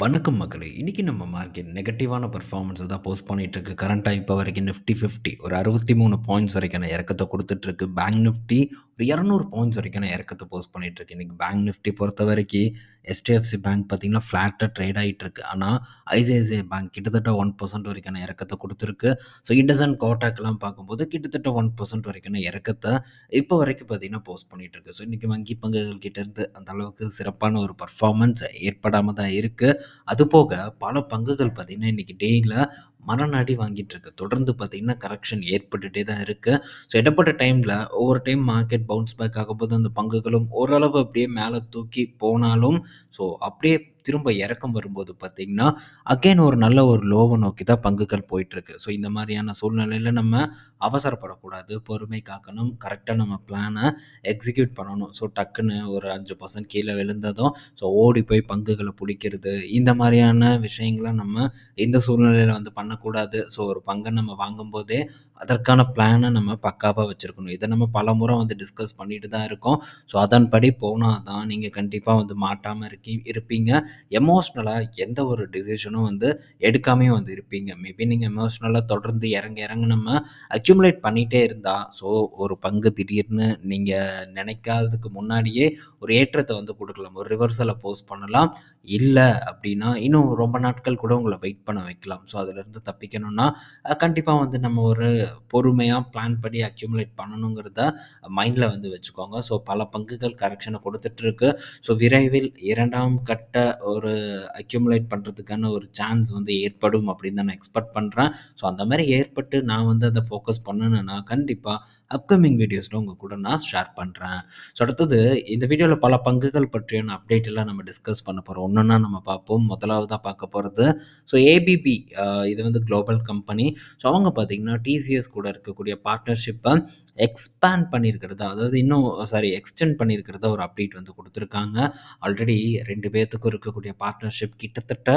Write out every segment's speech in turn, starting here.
வணக்கம் மக்களே! இன்றைக்கி நம்ம மார்க்கெட் நெகட்டிவான பர்ஃபார்மன்ஸை தான் போஸ்ட் பண்ணிட்டுருக்கு. கரண்ட்டாக இப்போ வரைக்கும் நிஃப்டி 50 ஒரு 63 பாயிண்ட்ஸ் வரைக்கான இறக்கத்தை கொடுத்துட்ருக்கு பேங்க் நிஃப்டி ஒரு 200 பாயிண்ட்ஸ் வரைக்கான இறக்கத்தை போஸ்ட் பண்ணிகிட்ருக்கு இன்றைக்கி பேங்க் நிஃப்டி பொறுத்தவரைக்கி எஸ்டிஎஃப்சி பேங்க் பார்த்தீங்கன்னா, ஃப்ளாட்டாக ட்ரேட் ஆயிட்டுருக்கு. ஆனால் ஐசிஐசிஐ பேங்க் கிட்டத்தட்ட ஒன் பர்சன்ட் வரைக்கான இறக்கத்தை கொடுத்துருக்கு ஸோ, இண்டசன் கோட்டாக்கெலாம் பார்க்கும்போது கிட்டத்தட்ட ஒன் பர்சன்ட் வரைக்கான இறக்கத்தை இப்போ வரைக்கும் பார்த்தீங்கன்னா, போஸ்ட் பண்ணிட்டுருக்கு. ஸோ, இன்றைக்கி வங்கி பங்குகள் கிட்டேருந்து அந்த அளவுக்கு சிறப்பான ஒரு பர்ஃபார்மன்ஸ் ஏற்படாமல் தான் இருக்குது அதுபோக பல பங்குகள் பார்த்தீங்கன்னா, இன்றைக்கி டேல மரண வாங்கிட்டு வாங்கிட்டுருக்கு. தொடர்ந்து பார்த்தீங்கன்னா, கரெக்ஷன் ஏற்பட்டுட்டே தான் இருக்கு. ஸோ, இடப்பட்ட டைம்ல ஒவ்வொரு டைம் மார்க்கெட் பவுன்ஸ் பேக் ஆகும்போது அந்த பங்குகளும் ஓரளவு அப்படியே மேலே தூக்கி போனாலும், ஸோ, அப்படியே திரும்ப இறக்கம் வரும்போது பார்த்திங்கன்னா அகைன் ஒரு நல்ல ஒரு லோவை நோக்கி தான் பங்குகள் போயிட்டுருக்கு. ஸோ, இந்த மாதிரியான சூழ்நிலையில் நம்ம அவசரப்படக்கூடாது. பொறுமை காக்கணும். கரெக்டாக நம்ம பிளானை எக்ஸிக்யூட் பண்ணணும். ஸோ, டக்குன்னு ஒரு அஞ்சு பர்சன்ட் கீழே விழுந்ததும், ஸோ, ஓடி போய் பங்குகளை பிடிக்கிறது இந்த மாதிரியான விஷயங்களை நம்ம இந்த சூழ்நிலையில் வந்து பண்ணக்கூடாது. ஸோ, ஒரு பங்கை நம்ம வாங்கும்போதே அதற்கான பிளானை நம்ம பக்காவாக வச்சுருக்கணும் இதை நம்ம பலமுறை வந்து டிஸ்கஸ் பண்ணிட்டு தான் இருக்கோம். ஸோ, அதன்படி போனால் தான் நீங்கள் கண்டிப்பாக வந்து மாட்டாமல் இருக்கி இருப்பீங்க. எமோஷ்னலாக எந்த ஒரு டிசிஷனும் வந்து எடுக்காமயும் வந்து இருப்பீங்க. மேபி நீங்கள் எமோஷ்னலாக தொடர்ந்து இறங்க இறங்க நம்ம அக்யூமுலேட் பண்ணிகிட்டே இருந்தால் ஸோ, ஒரு பங்கு திடீர்னு நீங்கள் நினைக்காததுக்கு முன்னாடியே ஒரு ஏற்றத்தை வந்து கொடுக்கலாம் ஒரு ரிவர்சலை போஸ்ட் பண்ணலாம். இல்லை அப்படின்னா, இன்னும் ரொம்ப நாட்கள் கூட உங்களை வெயிட் பண்ண வைக்கலாம். ஸோ, அதிலிருந்து தப்பிக்கணும்னா, கண்டிப்பாக வந்து நம்ம ஒரு பொறுமையாக பிளான் படி அக்யூமுலேட் பண்ணணுங்கிறத மைண்டில் வந்து வச்சுக்கோங்க. ஸோ, பல பங்குகள் கரெக்ஷனை கொடுத்துட்ருக்கு ஸோ, விரைவில் இரண்டாம் கட்ட ஒரு அக்யூமுலேட் பண்ணுறதுக்கான ஒரு சான்ஸ் வந்து ஏற்படும் அப்படின்னு தான் நான் எக்ஸ்பெக்ட் பண்ணுறேன் ஸோ, அந்த மாதிரி ஏற்பட்டு நான் வந்து அதை ஃபோக்கஸ் பண்ணணுன்னா கண்டிப்பாக அப்கமிங் வீடியோஸில் உங்கள் கூட நான் ஷேர் பண்ணுறேன் ஸோ, அடுத்தது இந்த வீடியோவில் பல பங்குகள் பற்றியான அப்டேட் எல்லாம் நம்ம டிஸ்கஸ் பண்ண போகிறோம் ஒன்றுன்னா நம்ம பார்ப்போம். முதலாவதாக பார்க்க போகிறது ஸோ, ஏபிபி இது வந்து குளோபல் கம்பெனி. ஸோ, அவங்க பார்த்தீங்கன்னா, டிசிஎஸ் கூட இருக்கக்கூடிய பார்ட்னர்ஷிப்பை எக்ஸ்பேண்ட் பண்ணியிருக்கிறதா, அதாவது இன்னும் சாரி எக்ஸ்டெண்ட் பண்ணியிருக்கிறத ஒரு அப்டேட் வந்து கொடுத்துருக்காங்க. ஆல்ரெடி ரெண்டு பேர்த்துக்கும் இருக்கக்கூடிய பார்ட்னர்ஷிப் கிட்டத்தட்ட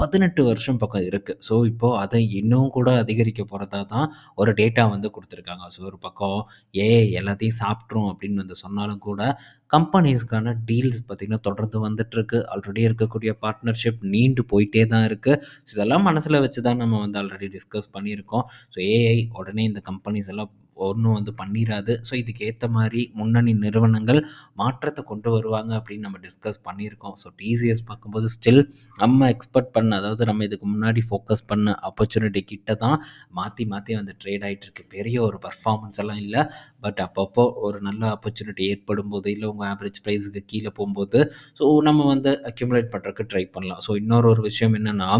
18 வருஷம் பக்கம் இருக்குது ஸோ, இப்போ அதை இன்னும் கூட அதிகரிக்க போகிறதா தான் ஒரு டேட்டா வந்து கொடுத்துருக்காங்க. ஸோ, ஒரு பக்கம் ஏஐ எல்லாத்தையும் சாப்பிட்றோம் அப்படின்னு வந்து சொன்னாலும் கூட, கம்பெனிஸ்க்கான டீல்ஸ் பார்த்தீங்கன்னா, தொடர்ந்து வந்துட்டுருக்கு. ஆல்ரெடி இருக்கக்கூடிய பார்ட்னர்ஷிப் நீண்டு போயிட்டே தான் இருக்கு. ஸோ, இதெல்லாம் மனசுல வச்சு தான் நம்ம வந்து ஆல்ரெடி டிஸ்கஸ் பண்ணியிருக்கோம். ஸோ, ஏஐ உடனே இந்த கம்பெனிஸ் எல்லாம் ஒன்றும் வந்து பண்ணிடாது ஸோ, இதுக்கு மாதிரி முன்னணி நிறுவனங்கள் மாற்றத்தை கொண்டு வருவாங்க அப்படின்னு நம்ம டிஸ்கஸ் பண்ணியிருக்கோம். ஸோ, டிசிஎஸ் பார்க்கும்போது ஸ்டில் நம்ம எக்ஸ்பெக்ட் பண்ண அதாவது நம்ம இதுக்கு முன்னாடி ஃபோக்கஸ் பண்ண ஆப்பர்ச்சுனிட்டி கிட்ட தான் மாற்றி மாற்றி வந்து ட்ரேட் ஆகிட்டுருக்கு பெரிய ஒரு பர்ஃபார்மன்ஸ் எல்லாம் இல்லை பட் அப்பப்போ ஒரு நல்ல ஆப்பர்ச்சுனிட்டி ஏற்படும்போது, இல்லை உங்கள் ஆவரேஜ் ப்ரைஸுக்கு கீழே போகும்போது ஸோ, நம்ம வந்து அக்யூமுலேட் பண்ணுறதுக்கு ட்ரை பண்ணலாம். ஸோ, இன்னொரு ஒரு விஷயம் என்னென்னா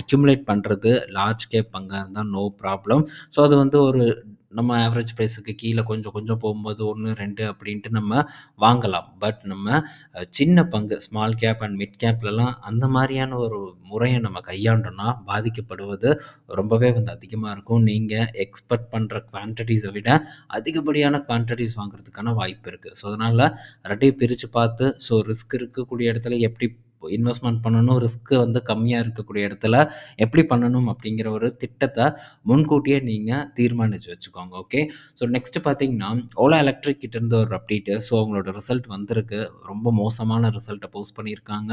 அக்யூமுலேட் பண்ணுறது லார்ஜ் கேப் பங்காக இருந்தால் நோ ப்ராப்ளம். ஸோ, அது வந்து ஒரு நம்ம ஆவரேஜ் ப்ரைஸுக்கு கீழே கொஞ்சம் கொஞ்சம் போகும்போது 1, 2 அப்படின்ட்டு நம்ம வாங்கலாம். பட் நம்ம சின்ன பங்கு ஸ்மால் கேப் அண்ட் மிட் கேப்லலாம் அந்த மாதிரியான ஒரு முறையை நம்ம கையாண்டோம்னா, பாதிக்கப்படுவது ரொம்பவே வந்து அதிகமாக இருக்கும். நீங்கள் எக்ஸ்பெக்ட் பண்ணுற குவான்டிட்டிஸை விட அதிகப்படியான குவான்டிட்டிஸ் வாங்குறதுக்கான வாய்ப்பு இருக்குது ஸோ, அதனால் ரெண்டையும் பிரித்து பார்த்து, ஸோ, ரிஸ்க் இருக்கக்கூடிய இடத்துல எப்படி இன்வெஸ்ட்மெண்ட் பண்ணணும், ரிஸ்க்கு வந்து கம்மியாக இருக்கக்கூடிய இடத்துல எப்படி பண்ணணும் அப்படிங்கிற ஒரு திட்டத்தை முன்கூட்டியே நீங்கள் தீர்மானித்து வச்சுக்கோங்க. ஓகே. ஸோ, நெக்ஸ்ட்டு பார்த்தீங்கன்னா, ஓலா எலக்ட்ரிக் கிட்டேருந்து ஒரு அப்டேட்டு ஸோ, அவங்களோட ரிசல்ட் வந்திருக்கு. ரொம்ப மோசமான ரிசல்ட்டை போஸ்ட் பண்ணியிருக்காங்க.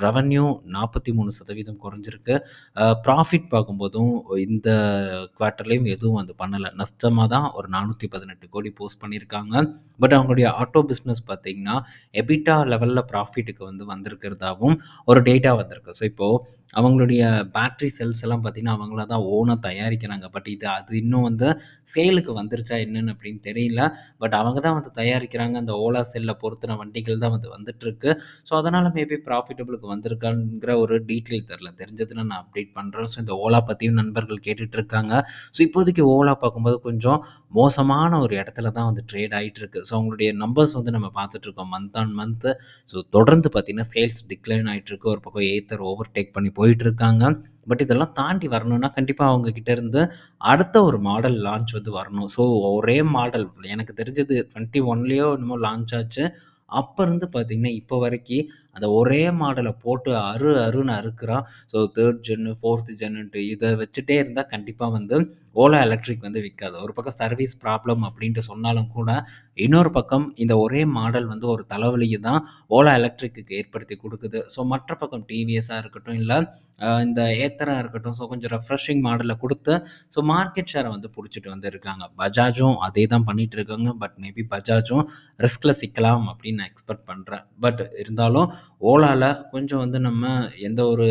ரெவன்யூ நாற்பத்தி மூணு சதவீதம் குறைஞ்சிருக்கு. ப்ராஃபிட் பார்க்கும்போதும் இந்த குவார்ட்டர்லேயும் எதுவும் வந்து பண்ணலை நஷ்டமாக தான் ஒரு 418 கோடி போஸ்ட் பண்ணியிருக்காங்க. பட் அவங்களுடைய ஆட்டோ பிஸ்னஸ் பார்த்தீங்கன்னா, எபிட்டா லெவலில் ப்ராஃபிட்டுக்கு வந்து வந்திருக்கிறதாவும் ஒரு டேட்டா வந்திருக்கு. ஸோ, இப்போது அவங்களுடைய பேட்டரி செல்ஸ் எல்லாம் பார்த்தீங்கன்னா, அவங்களா தான் ஓனாக தயாரிக்கிறாங்க. பட் இது அது இன்னும் வந்து சேலுக்கு வந்துருச்சா என்னன்னு அப்படின்னு தெரியல. பட் அவங்க தான் வந்து தயாரிக்கிறாங்க. அந்த ஓலா செல்ல பொறுத்தின வண்டிகள் தான் வந்து வந்துட்டுருக்கு. ஸோ, அதனால் மேபி ப்ராஃபிட்டபிளுக்கு வந்திருக்காங்கிற ஒரு டீட்டெயில் தெரில தெரிஞ்சதுன்னா நான் அப்டேட் பண்ணுறேன் ஸோ, இந்த ஓலா பற்றியும் நண்பர்கள் கேட்டுட்டு இருக்காங்க. ஸோ, இப்போதைக்கு ஓலா பார்க்கும்போது கொஞ்சம் மோசமான ஒரு இடத்துல தான் வந்து ட்ரேட் ஆகிட்டுருக்கு ஸோ, அவங்களுடைய நம்பர்ஸ் வந்து நம்ம பார்த்துட்ருக்கோம் மந்த் ஆன் மந்த்து ஸோ, தொடர்ந்து பார்த்தீங்கன்னா, சேல்ஸ் டிக்ளைன் ஆயிட்டுருக்கு. ஒரு பக்கம் ஏத்தர் ஓவர்டேக் பண்ணி போயிட்டுருக்காங்க. பட் இதெல்லாம் தாண்டி வரணும்னா, கண்டிப்பாக அவங்கக்கிட்ட இருந்து அடுத்த ஒரு மாடல் லான்ச் வந்து வரணும். ஸோ, ஒரே மாடல் எனக்கு தெரிஞ்சது 21லயோ என்னமோ லான்ச் ஆச்சு. அப்போ இருந்து பார்த்தீங்கன்னா, இப்போ வரைக்கும் அந்த ஒரே மாடலை போட்டு அரு அருன்னு அறுக்கிறான் ஸோ, தேர்ட் ஜென்னு ஃபோர்த்து ஜென்னுட்டு இதை வச்சுட்டே இருந்தால் கண்டிப்பாக வந்து ஓலா எலக்ட்ரிக் வந்து விற்காது ஒரு பக்கம் சர்வீஸ் ப்ராப்ளம் அப்படின்ட்டு சொன்னாலும் கூட இன்னொரு பக்கம் இந்த ஒரே மாடல் வந்து ஒரு தலைவலியை தான் ஓலா எலக்ட்ரிக்கு ஏற்படுத்தி கொடுக்குது. ஸோ மற்ற பக்கம் டிவிஎஸ்ஸாக இருக்கட்டும் இல்லை இந்த ஏத்தராக இருக்கட்டும் ஸோ கொஞ்சம் ரெஃப்ரெஷிங் மாடலில் கொடுத்து ஸோ மார்க்கெட் ஷேரை வந்து பிடிச்சிட்டு வந்துருக்காங்க. பஜாஜும் அதே தான் பண்ணிகிட்டு இருக்காங்க. பட் மேபி பஜாஜும் ரிஸ்கில் சிக்கலாம் அப்படின்னு நான் எக்ஸ்பெக்ட் பண்ணுறேன் பட் இருந்தாலும் ஓலாவில் கொஞ்சம் வந்து நம்ம எந்த ஒரு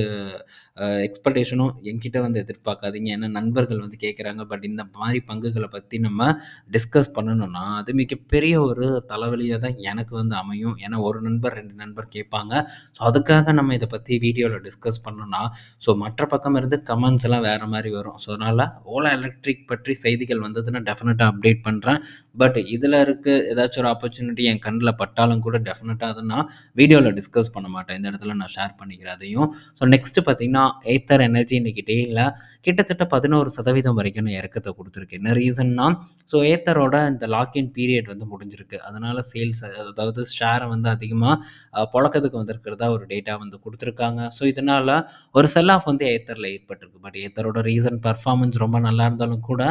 எக்ஸ்பெக்டேஷனும் என்கிட்ட வந்து எதிர்பார்க்காதீங்க. ஏன்னா நண்பர்கள் வந்து கேட்குறாங்க பட் இந்த மாதிரி பங்குகளை பற்றி நம்ம டிஸ்கஸ் பண்ணணும்னா அது மிகப்பெரிய ஒரு தலைவலியாக தான் எனக்கு வந்து அமையும். ஏன்னா ஒரு நண்பர் ரெண்டு நண்பர் கேட்பாங்க. ஸோ அதுக்காக நம்ம இதை பற்றி வீடியோவில் டிஸ்கஸ் பண்ணோம்னா ஸோ மற்ற பக்கம் இருந்து கமெண்ட்ஸ் எல்லாம் வேறு மாதிரி வரும். ஸோ அதனால் ஓலா எலக்ட்ரிக் பற்றி செய்திகள் வந்ததுன்னா டெஃபினட்டாக அப்டேட் பண்ணுறேன் பட் இதில் இருக்க ஏதாச்சும் ஒரு ஆப்பர்ச்சுனிட்டி என் கண்ணில் பட்டாலும் கூட டெஃபினட்டாக அதை நான் வீடியோவில் டிஸ்கஸ் பண்ண மாட்டேன். இந்த இடத்துல நான் ஷேர் பண்ணிக்கிறேன் அதையும். ஸோ நெக்ஸ்ட்டு பார்த்தீங்கன்னா ஏத்தர் எனர்ஜி இன்றைக்கி டேயில் கிட்டத்தட்ட பதினோரு சதவீதம் வரைக்கும் இறக்கத்தை கொடுத்துருக்கு. என்ன ரீசன்னா ஸோ ஏத்தரோட இந்த லாக்இன் பீரியட் வந்து முடிஞ்சிருக்கு. அதனால் சேல்ஸ் அதாவது ஷேரை வந்து அதிகமாக புழக்கத்துக்கு வந்திருக்கிறதா ஒரு டேட்டா வந்து கொடுத்துருக்காங்க. ஸோ இதனால் ஒரு செல் ஆஃப் வந்து ஏத்தரில் ஏற்பட்டிருக்கு. பட் ஏத்தரோட ரீசன் பர்ஃபார்மன்ஸ் ரொம்ப நல்லா இருந்தாலும் கூட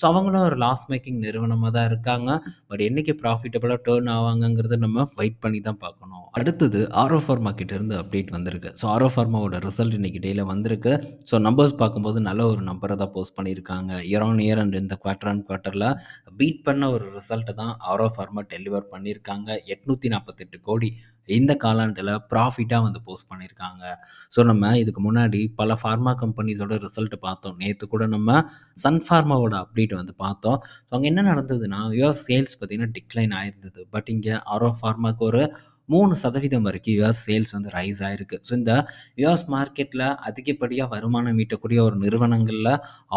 ஸோ அவங்களும் ஒரு லாஸ் மேக்கிங் நிறுவனமாக தான் இருக்காங்க. பட் என்றைக்கு ப்ராஃபிட்டபுளாக டேர்ன் ஆவாங்கங்கிறத நம்ம வெயிட் பண்ணி தான் பார்க்கணும். அடுத்தது ஆரோ ஃபார்மா கிட்டேருந்து அப்டேட் வந்திருக்கு. ஸோ ஆரோ ஃபார்மாவோட ரிசல்ட் இன்றைக்கி டேயில் வந்திருக்கு. ஸோ நம்பர்ஸ் பார்க்கும்போது நல்ல ஒரு நம்பரை தான் போஸ்ட் பண்ணியிருக்காங்க. இயர் ஆன் இயர் அண்ட் இந்த குவார்ட்டர் அண்ட் குவார்ட்டரில் பீட் பண்ண ஒரு ரிசல்ட்டை தான் ஆரோ ஃபார்மா டெலிவர் பண்ணியிருக்காங்க எட்நூற்றி நாற்பத்தெட்டு கோடி இந்த காலாண்டில் ப்ராஃபிட்டாக வந்து போஸ்ட் பண்ணியிருக்காங்க ஸோ நம்ம இதுக்கு முன்னாடி பல ஃபார்மா கம்பெனிஸோட ரிசல்ட் பார்த்தோம். நேற்று கூட நம்ம சன் ஃபார்மாவோட அப்டேட் வந்து பார்த்தோம். ஸோ அங்கே என்ன நடந்ததுன்னா யுவர் சேல்ஸ் பார்த்திங்கன்னா டிக்ளைன் ஆயிருந்தது. பட் இங்கே ஆரோ ஃபார்மாவுக்கு ஒரு மூணு சதவீதம் வரைக்கும் யுஎஸ் சேல்ஸ் வந்து ரைஸ் ஆகிருக்கு ஸோ இந்த யுஎஸ் மார்க்கெட்டில் அதிகப்படியாக வருமானம் ஈட்டக்கூடிய ஒரு நிறுவனங்களில்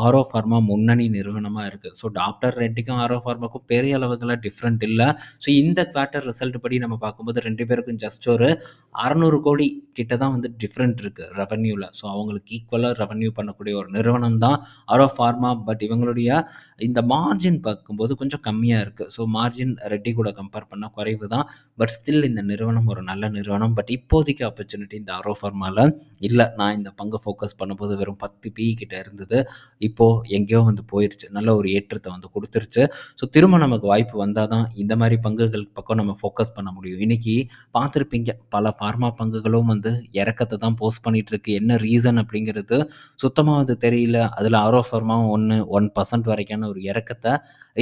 ஆரோ ஃபார்மா முன்னணி நிறுவனமாக இருக்குது ஸோ டாக்டர் ரெட்டிக்கும் ஆரோ ஃபார்மாக்கும் பெரிய அளவுகளில் டிஃப்ரெண்ட் இல்லை. ஸோ இந்த குவார்ட்டர் ரிசல்ட் படி நம்ம பார்க்கும்போது ரெண்டு பேருக்கும் ஜஸ்ட் ஒரு அறநூறு கோடி கிட்ட தான் வந்து டிஃப்ரெண்ட் இருக்குது ரெவன்யூவில் ஸோ அவங்களுக்கு ஈக்குவலாக ரெவன்யூ பண்ணக்கூடிய ஒரு நிறுவனம் தான் ஆரோ ஃபார்மா பட் இவங்களுடைய இந்த மார்ஜின் பார்க்கும்போது கொஞ்சம் கம்மியாக இருக்குது ஸோ மார்ஜின் ரெட்டி கூட கம்பேர் பண்ணால் குறைவு தான். பட் ஸ்டில் இந்த நிறுவனம் ஒரு நல்ல நிறுவனம். பட் இப்போதைக்கு ஆப்பர்ச்சுனிட்டி இந்த ஆரோ ஃபார்மாவில் இல்லை. நான் இந்த பங்கு ஃபோக்கஸ் பண்ணும்போது வெறும் பத்து பி கிட்ட இருந்தது. இப்போது எங்கேயோ வந்து போயிடுச்சு நல்ல ஒரு ஏற்றத்தை வந்து கொடுத்துருச்சு. ஸோ திரும்ப நமக்கு வாய்ப்பு வந்தால் தான் இந்த மாதிரி பங்குகள் பக்கம் நம்ம ஃபோக்கஸ் பண்ண முடியும். இன்றைக்கி பார்த்துருப்பீங்க. பல ஃபார்மா பங்குகளும் வந்து இறக்கத்தை தான் போஸ்ட் பண்ணிகிட்ருக்கு என்ன ரீசன் அப்படிங்கிறது சுத்தமாக வந்து தெரியல. அதில் ஆரோ ஃபார்மாவும் ஒன்று ஒன் பர்சன்ட் வரைக்கான ஒரு இறக்கத்தை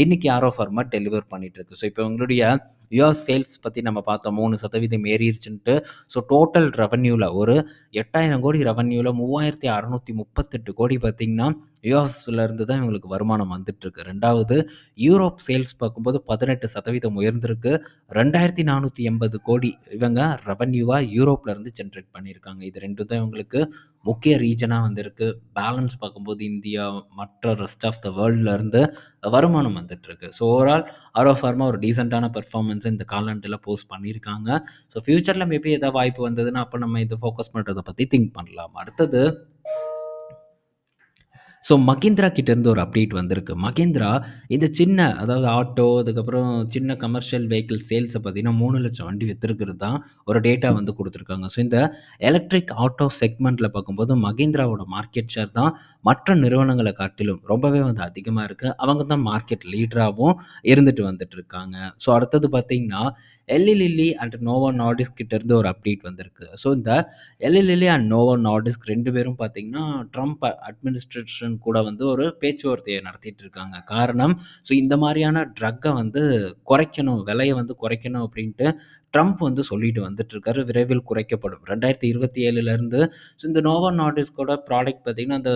இன்றைக்கி ஆரோ ஃபார்மா டெலிவர் பண்ணிகிட்ருக்கு ஸோ இப்போ உங்களுடைய யுஎஸ் சேல்ஸ் பற்றி நம்ம பார்த்தோம். மூணு சதவீதம் ஏறிடுச்சுன்ட்டு ஸோ டோட்டல் ரெவன்யூவில் ஒரு எட்டாயிரம் கோடி ரெவன்யூவில் மூவாயிரத்தி அறநூற்றி முப்பத்தெட்டு கோடி பார்த்திங்கன்னா யூஎஸ்லேருந்து தான் இவங்களுக்கு வருமானம் வந்துட்டுருக்கு. ரெண்டாவது யூரோப் சேல்ஸ் பார்க்கும்போது பதினெட்டு சதவீதம் உயர்ந்திருக்கு. ரெண்டாயிரத்தி நானூற்றி எண்பது கோடி இவங்க ரெவன்யூவாக யூரோப்லேருந்து ஜென்ரேட் பண்ணியிருக்காங்க. இது ரெண்டு தான் இவங்களுக்கு முக்கிய ரீஜனாக வந்திருக்கு. பேலன்ஸ் பார்க்கும்போது இந்தியா மற்ற ரெஸ்ட் ஆஃப் த வேர்ல்ட்லேருந்து வருமானம் வந்துட்டுருக்கு. ஸோ ஓவரால் ஆரோ ஃபார்மா ஒரு டீசெண்டான பெர்ஃபார்மன்ஸை இந்த காலாண்டில் போஸ்ட் பண்ணியிருக்காங்க. ஸோ ஃப்யூச்சரில் மேபி எதாவது வாய்ப்பு வந்ததுன்னா அப்போ நம்ம இதை ஃபோக்கஸ் பண்ணுறதை பற்றி திங்க் பண்ணலாம். அடுத்தது ஸோ மகேந்திரா கிட்டேருந்து ஒரு அப்டேட் வந்திருக்கு. மகேந்திரா இந்த சின்ன அதாவது ஆட்டோ அதுக்கப்புறம் சின்ன கமர்ஷியல் வெஹிக்கிள் சேல்ஸை பார்த்தீங்கன்னா மூணு லட்சம் வண்டி விற்றுருக்கிறது தான் ஒரு டேட்டா வந்து கொடுத்துருக்காங்க. ஸோ இந்த எலக்ட்ரிக் ஆட்டோ செக்மெண்ட்டில் பார்க்கும்போது மகேந்திராவோட மார்க்கெட் ஷேர் தான் மற்ற நிறுவனங்களை காட்டிலும் ரொம்பவே வந்து அதிகமாக இருக்குது அவங்க தான் மார்க்கெட் லீடராகவும் இருந்துட்டு வந்துட்டு இருக்காங்க. ஸோ அடுத்தது பார்த்திங்கன்னா எல்இலில்லி அண்ட் நோவா நாடிஸ் கிட்டேருந்து ஒரு அப்டேட் வந்திருக்கு. ஸோ இந்த எல்இலில்லி அண்ட் நோவா நாடிஸ்க் ரெண்டு பேரும் பார்த்தீங்கன்னா ட்ரம்ப் அட்மினிஸ்ட்ரேஷன் கூட வந்து ஒரு பேச்சுவார்த்தையை நடத்திட்டு இருக்காங்க காரணம் ஸோ இந்த மாதிரியான ட்ரக்கை வந்து குறைக்கணும் விலையை வந்து குறைக்கணும் அப்படின்ட்டு ட்ரம்ப் வந்து சொல்லிட்டு வந்துட்டுருக்காரு. விரைவில் குறைக்கப்படும். ரெண்டாயிரத்தி இருபத்தி ஏழுலேருந்து ஸோ இந்த நோவா நார்டிஸ்கோட ப்ராடக்ட் பார்த்திங்கன்னா அந்த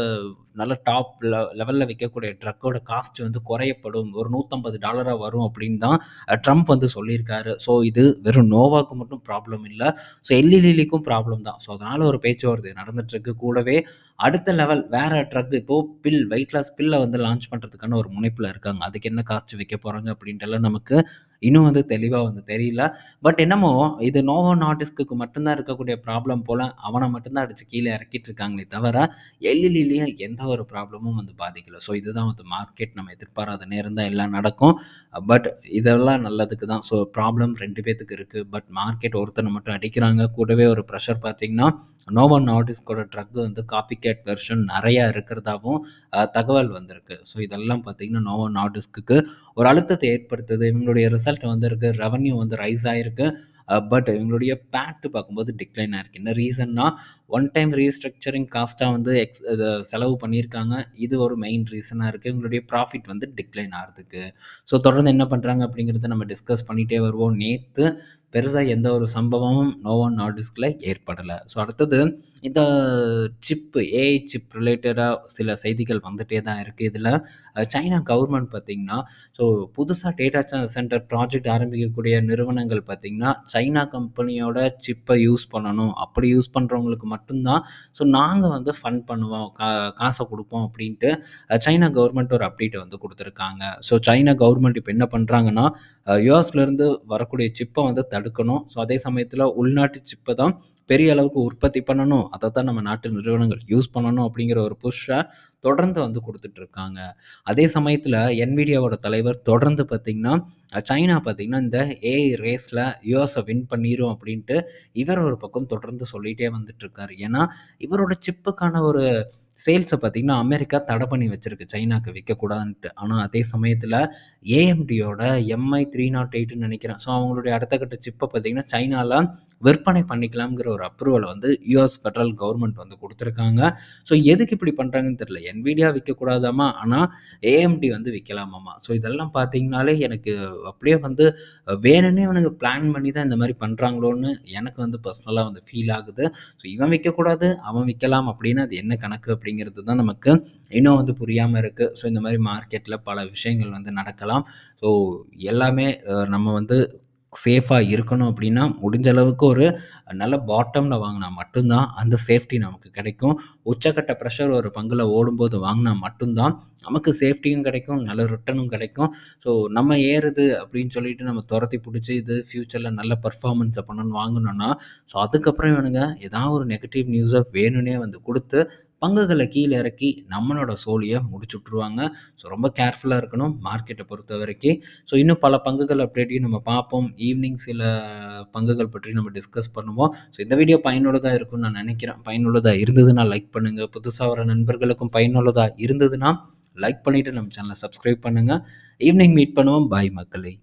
நல்ல டாப் லெவலில் விற்கக்கூடிய ட்ரக்கோட காஸ்ட் வந்து குறையப்படும். ஒரு நூற்றம்பது டாலராக வரும் அப்படின்னு தான் ட்ரம்ப் வந்து சொல்லியிருக்காரு. ஸோ இது வெறும் நோவாக்கு மட்டும் ப்ராப்ளம் இல்லை. ஸோ எல்இலிக்கும் ப்ராப்ளம் தான். ஸோ அதனால் ஒரு பேச்சுவார்த்தை நடந்துட்டுருக்கு. கூடவே அடுத்த லெவல் வேறு ட்ரக் இப்போது பில் வெயிட் லாஸ் பில்லை வந்து லான்ச் பண்ணுறதுக்கான ஒரு முனைப்பில் இருக்காங்க. அதுக்கு என்ன காஸ்ட் வைக்க போகிறாங்க அப்படின்ட்டுலாம் நமக்கு இன்னும் வந்து தெளிவாக வந்து தெரியல. பட் என்னமோ இது நோவோ நாட்டிஸ்க்கு மட்டும்தான் இருக்கக்கூடிய ப்ராப்ளம் போல் அவனை மட்டும்தான் அடித்து கீழே இறக்கிட்டு இருக்காங்களே தவிர எல்லிலேயே எந்த ஒரு ப்ராப்ளமும் வந்து பாதிக்கலை. ஸோ இதுதான் வந்து மார்க்கெட் நம்ம எதிர்பாராத நேரம் தான் எல்லாம் நடக்கும். பட் இதெல்லாம் நல்லதுக்கு தான். ஸோ ப்ராப்ளம் ரெண்டு பேத்துக்கு இருக்குது பட் மார்க்கெட் ஒருத்தனை மட்டும் அடிக்கிறாங்க. கூடவே ஒரு ப்ரெஷர் பார்த்திங்கன்னா நோவோ நாட்டிஸ்கோட ட்ரக் வந்து காப்பி கேட் வெர்ஷன் நிறையா இருக்கிறதாகவும் தகவல் வந்திருக்கு. ஸோ இதெல்லாம் பார்த்தீங்கன்னா நோவோ நாட்டிஸ்க்கு ஒரு அழுத்தத்தை ஏற்படுத்துது. இவங்களுடைய ரிசல்ட் வந்திருக்கு ரெவன்யூ வந்து ரைஸ் ஆகிருக்கு பட் இவங்களுடைய பேட்டு பார்க்கும்போது டிக்ளைன் ஆயிருக்கு. என்ன ரீசன்னா ஒன் டைம் ரீஸ்ட்ரக்சரிங் காஸ்ட்டாக வந்து எக்ஸ் செலவு பண்ணியிருக்காங்க. இது ஒரு மெயின் ரீசனாக இருக்குது இவங்களுடைய ப்ராஃபிட் வந்து டிக்ளைன் ஆகிறதுக்கு. ஸோ தொடர்ந்து என்ன பண்ணுறாங்க அப்படிங்கிறத நம்ம டிஸ்கஸ் பண்ணிகிட்டே வருவோம். நேற்று பெருசாக எந்த ஒரு சம்பவமும் நோவன் நாடிஸ்கில் ஏற்படலை. ஸோ அடுத்தது இந்த சிப்பு ஏஐ சிப் ரிலேட்டடாக சில செய்திகள் வந்துகிட்டே தான் இருக்குது இதில் சைனா கவர்மெண்ட் பார்த்திங்கன்னா ஸோ புதுசாக டேட்டா சென்டர் ப்ராஜெக்ட் ஆரம்பிக்கக்கூடிய நிறுவனங்கள் பார்த்திங்கன்னா சைனா கம்பெனியோட சிப்பை யூஸ் பண்ணணும். அப்படி யூஸ் பண்ணுறவங்களுக்கு மட்டும்தான் ஸோ நாங்கள் வந்து ஃபண்ட் பண்ணுவோம் கா காசை கொடுப்போம் அப்படின்ட்டு சைனா கவர்மெண்ட் ஒரு அப்டேட்டை வந்து கொடுத்துருக்காங்க. ஸோ சைனா கவர்மெண்ட் இப்போ என்ன பண்ணுறாங்கன்னா யூஎஸ்லேருந்து வரக்கூடிய சிப்பை வந்து தடுக்கணும். ஸோ அதே சமயத்தில் உள்நாட்டு சிப்பை தான் பெரிய அளவுக்கு உற்பத்தி பண்ணணும். அதை தான் நம்ம நாட்டு நிறுவனங்கள் யூஸ் பண்ணணும் அப்படிங்கிற ஒரு புஷ்ஷை தொடர்ந்து வந்து கொடுத்துட்டு இருக்காங்க அதே சமயத்தில் என்விடியாவோட தலைவர் தொடர்ந்து பார்த்திங்கன்னா சைனா பார்த்திங்கன்னா இந்த ஏஐ ரேஸில் யூஎஸை வின் பண்ணிடும் அப்படின்ட்டு இவர் ஒரு பக்கம் தொடர்ந்து சொல்லிகிட்டே வந்துட்டுருக்காரு ஏன்னா இவரோட சிப்புக்கான ஒரு சேல்ஸை பார்த்திங்கன்னா அமெரிக்கா தடை பண்ணி வச்சுருக்கு. சைனாக்கு விற்கக்கூடாதுன்ட்டு. ஆனால் அதே சமயத்தில் ஏஎம்டியோட எம்ஐ த்ரீ நாட் எயிட்னு நினைக்கிறேன். ஸோ அவங்களுடைய அடுத்த கட்ட சிப்பை பார்த்திங்கன்னா சைனாவில் விற்பனை பண்ணிக்கலாம்ங்கிற ஒரு அப்ரூவலை வந்து யூஎஸ் ஃபெடரல் கவர்மெண்ட் வந்து கொடுத்துருக்காங்க. ஸோ எதுக்கு இப்படி பண்ணுறாங்கன்னு தெரில என்விடியா விற்கக்கூடாதாமா? ஆனால் ஏஎம்டி வந்து விற்கலாமாமா? ஸோ இதெல்லாம் பார்த்தீங்கனாலே எனக்கு அப்படியே வந்து வேணும்னே இவனுக்கு பிளான் பண்ணி தான் இந்த மாதிரி பண்ணுறாங்களோன்னு எனக்கு வந்து பர்சனலாக வந்து ஃபீல் ஆகுது. ஸோ இவன் விற்கக்கூடாது அவன் விற்கலாம் அப்படின்னு அது என்ன கணக்கு அப்படிங்கிறது தான் நமக்கு இன்னும் வந்து புரியாமல் இருக்குது ஸோ இந்த மாதிரி மார்க்கெட்டில் பல விஷயங்கள் வந்து நடக்கலாம். ஸோ எல்லாமே நம்ம வந்து சேஃபாக இருக்கணும் அப்படின்னா முடிஞ்ச அளவுக்கு ஒரு நல்ல பாட்டமில் வாங்கினா மட்டும்தான் அந்த சேஃப்டி நமக்கு கிடைக்கும். உச்சக்கட்ட ப்ரெஷர் ஒரு பங்கில் ஓடும்போது வாங்கினா மட்டும்தான் நமக்கு சேஃப்டியும் கிடைக்கும் நல்ல ரிட்டனும் கிடைக்கும். ஸோ நம்ம ஏறுது அப்படின்னு சொல்லிட்டு நம்ம துரத்தி பிடிச்சி இது ஃப்யூச்சரில் நல்ல பர்ஃபார்மன்ஸை பண்ணணும்னு வாங்கணும்னா ஸோ அதுக்கப்புறம் இவனுங்க ஏதாவது ஒரு நெகட்டிவ் நியூஸை வேணும்னே வந்து கொடுத்து பங்குகளை கீழே இறக்கி நம்மளோட சோழியை முடிச்சு விட்ருவாங்க ஸோ ரொம்ப கேர்ஃபுல்லாக இருக்கணும் மார்க்கெட்டை பொறுத்த வரைக்கும் ஸோ இன்னும் பல பங்குகள் அப்படியே நம்ம பார்ப்போம். ஈவினிங் சில பங்குகள் பற்றி நம்ம டிஸ்கஸ் பண்ணுவோம். ஸோ இந்த வீடியோ பயனுள்ளதாக இருக்கும்னு நான் நினைக்கிறேன். பயனுள்ளதாக இருந்ததுன்னா லைக் பண்ணுங்கள் புதுசாக வர நண்பர்களுக்கும் பயனுள்ளதாக இருந்ததுன்னா லைக் பண்ணிவிட்டு நம்ம சேனலை சப்ஸ்கிரைப் பண்ணுங்கள் ஈவினிங் மீட் பண்ணுவோம். பாய் மக்களை.